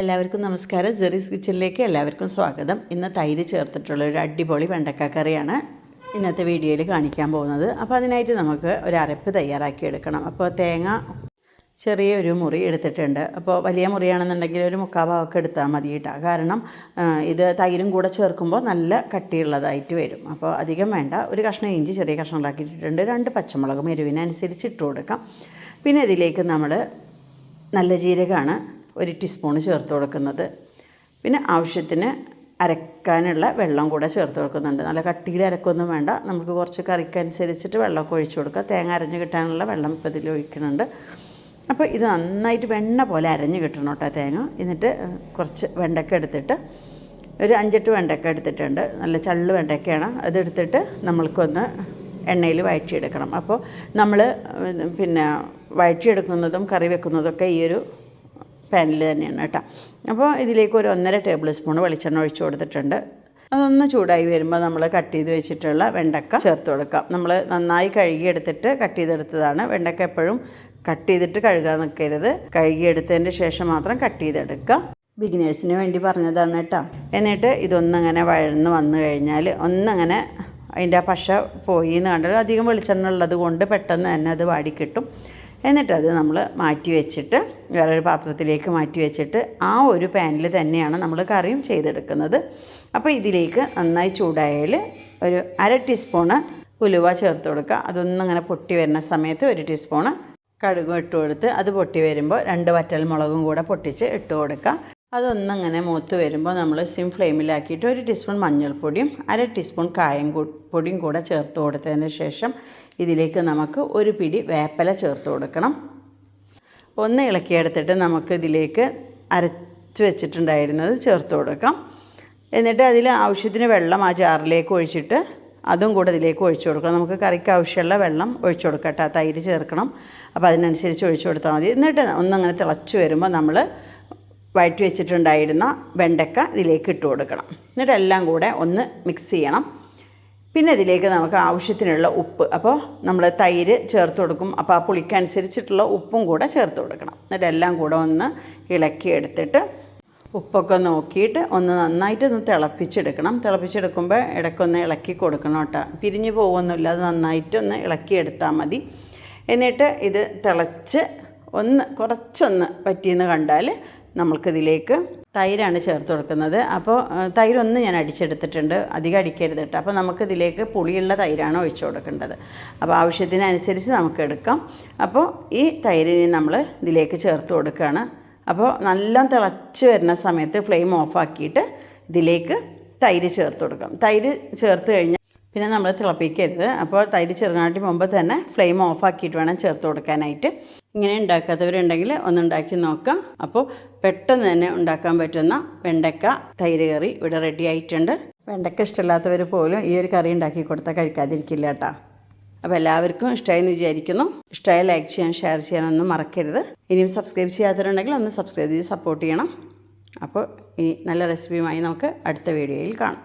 എല്ലാവർക്കും നമസ്കാരം. ജെറീസ് കിച്ചണിലേക്ക് എല്ലാവർക്കും സ്വാഗതം. ഇന്ന് തൈര് ചേർത്തിട്ടുള്ള ഒരു അടിപൊളി വെണ്ടക്ക കറിയാണ് ഇന്നത്തെ വീഡിയോയിൽ കാണിക്കാൻ പോകുന്നത്. അപ്പോൾ അതിനായിട്ട് നമുക്ക് ഒരു അരപ്പ് തയ്യാറാക്കി എടുക്കണം. അപ്പോൾ തേങ്ങ ചെറിയൊരു മുറി എടുത്തിട്ടുണ്ട്. അപ്പോൾ വലിയ മുറിയാണെന്നുണ്ടെങ്കിൽ ഒരു മുക്കാൽ ഭാഗമൊക്കെ എടുത്താൽ മതി കേട്ടോ. കാരണം ഇത് തൈരും കൂടെ ചേർക്കുമ്പോൾ നല്ല കട്ടിയുള്ളതായിട്ട് വരും. അപ്പോൾ അധികം വേണ്ട. ഒരു കഷ്ണം ഇഞ്ചി ചെറിയ കഷ്ണങ്ങളാക്കിയിട്ടുണ്ട് രണ്ട് പച്ചമുളകും എരിവിനനുസരിച്ച് ഇട്ട് കൊടുക്കാം. പിന്നെ ഇതിലേക്ക് നമ്മൾ നല്ല ജീരകമാണ് ഒരു ടീസ്പൂൺ ചേർത്ത് കൊടുക്കുന്നത്. പിന്നെ ആവശ്യത്തിന് അരക്കാനുള്ള വെള്ളം കൂടെ ചേർത്ത് കൊടുക്കുന്നുണ്ട്. നല്ല കട്ടിയിൽ അരക്കൊന്നും വേണ്ട. നമുക്ക് കുറച്ച് കറിക്കനുസരിച്ചിട്ട് വെള്ളമൊക്കെ ഒഴിച്ചു കൊടുക്കുക തേങ്ങ അരഞ്ഞ് കിട്ടാനുള്ള വെള്ളം ഇപ്പോൾ ഇതിൽ ഒഴിക്കുന്നുണ്ട്. അപ്പോൾ ഇത് നന്നായിട്ട് വെണ്ണ പോലെ അരഞ്ഞ് കിട്ടണം കേട്ടോ തേങ്ങ. എന്നിട്ട് കുറച്ച് വെണ്ടക്ക എടുത്തിട്ട് ഒരു അഞ്ചെട്ട് വെണ്ടക്ക എടുത്തിട്ടുണ്ട്. നല്ല ചള്ള് വെണ്ടക്കയാണ് അതെടുത്തിട്ട് നമ്മൾക്കൊന്ന് എണ്ണയിൽ വഴറ്റിയെടുക്കണം. അപ്പോൾ നമ്മൾ പിന്നെ വഴറ്റിയെടുക്കുന്നതും കറി വെക്കുന്നതൊക്കെ ഈ ഒരു പാനിൽ തന്നെയാണ് കേട്ടോ. അപ്പോൾ ഇതിലേക്ക് ഒരു ഒന്നര ടേബിൾ സ്പൂൺ വെളിച്ചെണ്ണ ഒഴിച്ചു കൊടുത്തിട്ടുണ്ട്. അതൊന്ന് ചൂടായി വരുമ്പോൾ നമ്മൾ കട്ട് ചെയ്ത് വെച്ചിട്ടുള്ള വെണ്ടക്ക ചേർത്ത് കൊടുക്കാം. നമ്മൾ നന്നായി കഴുകിയെടുത്തിട്ട് കട്ട് ചെയ്തെടുത്തതാണ്. വെണ്ടക്ക എപ്പോഴും കട്ട് ചെയ്തിട്ട് കഴുകാൻ നിൽക്കരുത്. കഴുകിയെടുത്തതിന്റെ ശേഷം മാത്രം കട്ട് ചെയ്തെടുക്കുക. ബിഗിനേഴ്സിന് വേണ്ടി പറഞ്ഞതാണ് കേട്ടോ. എന്നിട്ട് ഇതൊന്നങ്ങനെ വഴന്ന് വന്നു കഴിഞ്ഞാൽ ഒന്നങ്ങനെ അതിന്റെ ആ പശ പോയി എന്ന് കണ്ടാൽ അധികം വെളിച്ചെണ്ണ ഉള്ളത് കൊണ്ട് പെട്ടെന്ന് തന്നെ അത് വാടിക്കിട്ടും എന്നിട്ടത് നമ്മൾ മാറ്റി വെച്ചിട്ട് വേറൊരു പാത്രത്തിലേക്ക് മാറ്റി വെച്ചിട്ട് ആ ഒരു പാനിൽ തന്നെയാണ് നമ്മൾ കറിയും ചെയ്തെടുക്കുന്നത്. അപ്പോൾ ഇതിലേക്ക് നന്നായി ചൂടായാൽ ഒരു അര ടീസ്പൂണ് ഉലുവ ചേർത്ത് കൊടുക്കുക. അതൊന്നും അങ്ങനെ പൊട്ടി വരുന്ന സമയത്ത് ഒരു ടീസ്പൂണ് കടുകും ഇട്ട് കൊടുത്ത് അത് പൊട്ടി വരുമ്പോൾ രണ്ട് വറ്റൽ മുളകും കൂടെ പൊട്ടിച്ച് ഇട്ട് കൊടുക്കുക. അതൊന്നങ്ങനെ മൂത്ത് വരുമ്പോൾ നമ്മൾ സിം ഫ്ലെയിമിലാക്കിയിട്ട് ഒരു ടീസ്പൂൺ മഞ്ഞൾപ്പൊടിയും അര ടീസ്പൂൺ കായം പൊടിയും കൂടെ ചേർത്ത് കൊടുത്തതിന് ശേഷം ഇതിലേക്ക് നമുക്ക് ഒരു പിടി വേപ്പില ചേർത്ത് കൊടുക്കണം. ഒന്ന് ഇളക്കിയെടുത്തിട്ട് നമുക്ക് ഇതിലേക്ക് അരച്ച് വെച്ചിട്ടുണ്ടായിരുന്നത് ചേർത്ത് കൊടുക്കാം. എന്നിട്ട് അതിൽ ആവശ്യത്തിന് വെള്ളം ആ ജാറിലേക്ക് ഒഴിച്ചിട്ട് അതും കൂടെ ഇതിലേക്ക് ഒഴിച്ചു കൊടുക്കണം. നമുക്ക് കറിക്ക് ആവശ്യമുള്ള വെള്ളം ഒഴിച്ചു കൊടുക്കട്ടെ തൈര് ചേർക്കണം. അപ്പോൾ അതിനനുസരിച്ച് ഒഴിച്ചു കൊടുത്താൽ മതി. എന്നിട്ട് ഒന്നങ്ങനെ തിളച്ച് വരുമ്പോൾ നമ്മൾ വഴറ്റി വെച്ചിട്ടുണ്ടായിരുന്ന വെണ്ടക്ക ഇതിലേക്ക് ഇട്ട് കൊടുക്കണം. എന്നിട്ട് എല്ലാം കൂടെ ഒന്ന് മിക്സ് ചെയ്യണം. പിന്നെ ഇതിലേക്ക് നമുക്ക് ആവശ്യത്തിനുള്ള ഉപ്പ്. അപ്പോൾ നമ്മൾ തൈര് ചേർത്ത് കൊടുക്കും. അപ്പോൾ ആ പുളിക്കനുസരിച്ചിട്ടുള്ള ഉപ്പും കൂടെ ചേർത്ത് കൊടുക്കണം. എന്നിട്ട് എല്ലാം കൂടെ ഒന്ന് ഇളക്കി എടുത്തിട്ട് ഉപ്പൊക്കെ നോക്കിയിട്ട് ഒന്ന് നന്നായിട്ട് ഒന്ന് തിളപ്പിച്ചെടുക്കണം. തിളപ്പിച്ചെടുക്കുമ്പോൾ ഇടയ്ക്കൊന്ന് ഇളക്കി കൊടുക്കണം കേട്ടോ. പിരിഞ്ഞു പോകുമെന്നില്ല അത് നന്നായിട്ട് ഒന്ന് ഇളക്കിയെടുത്താൽ മതി. എന്നിട്ട് ഇത് തിളച്ച് ഒന്ന് കുറച്ചൊന്ന് പറ്റിയെന്ന് കണ്ടാൽ നമ്മൾക്കിതിലേക്ക് തൈരാണ് ചേർത്ത് കൊടുക്കുന്നത്. അപ്പോൾ തൈരൊന്ന് ഞാൻ അടിച്ചെടുത്തിട്ടുണ്ട്. അധികം അടിക്കരുത് കേട്ടോ. അപ്പോൾ നമുക്കിതിലേക്ക് പുളിയുള്ള തൈരാണ് ഒഴിച്ചു കൊടുക്കേണ്ടത്. അപ്പോൾ ആവശ്യത്തിനനുസരിച്ച് നമുക്ക് എടുക്കാം. അപ്പോൾ ഈ തൈരിനെ നമ്മൾ ഇതിലേക്ക് ചേർത്ത് കൊടുക്കുകയാണ്. അപ്പോൾ നല്ല തിളച്ച് വരുന്ന സമയത്ത് ഫ്ലെയിം ഓഫാക്കിയിട്ട് ഇതിലേക്ക് തൈര് ചേർത്ത് കൊടുക്കാം. തൈര് ചേർത്ത് കഴിഞ്ഞാൽ പിന്നെ നമ്മൾ തിളപ്പിക്കരുത്. അപ്പോൾ തൈര് ചെറുനാട്ടി മുമ്പ് തന്നെ ഫ്ലെയിം ഓഫാക്കിയിട്ട് വേണം ചേർത്ത് കൊടുക്കാനായിട്ട്. ഇങ്ങനെ ഉണ്ടാക്കാത്തവരുണ്ടെങ്കിൽ ഒന്ന് ഉണ്ടാക്കി നോക്കാം. അപ്പോൾ പെട്ടെന്ന് തന്നെ ഉണ്ടാക്കാൻ പറ്റുന്ന വെണ്ടക്ക തൈര് കറി ഇവിടെ റെഡി ആയിട്ടുണ്ട്. വെണ്ടക്ക ഇഷ്ടമില്ലാത്തവർ പോലും ഈ ഒരു കറി ഉണ്ടാക്കി കൊടുത്താൽ കഴിക്കാതിരിക്കില്ല കേട്ടോ. അപ്പോൾ എല്ലാവർക്കും ഇഷ്ടമായി എന്ന് വിചാരിക്കുന്നു. ഇഷ്ടമായി ലൈക്ക് ചെയ്യാൻ ഷെയർ ചെയ്യാനൊന്നും മറക്കരുത്. ഇനിയും സബ്സ്ക്രൈബ് ചെയ്യാത്തവരുണ്ടെങ്കിൽ ഒന്ന് സബ്സ്ക്രൈബ് ചെയ്ത് സപ്പോർട്ട് ചെയ്യണം. അപ്പോൾ ഇനി നല്ല റെസിപ്പിയുമായി നമുക്ക് അടുത്ത വീഡിയോയിൽ കാണാം.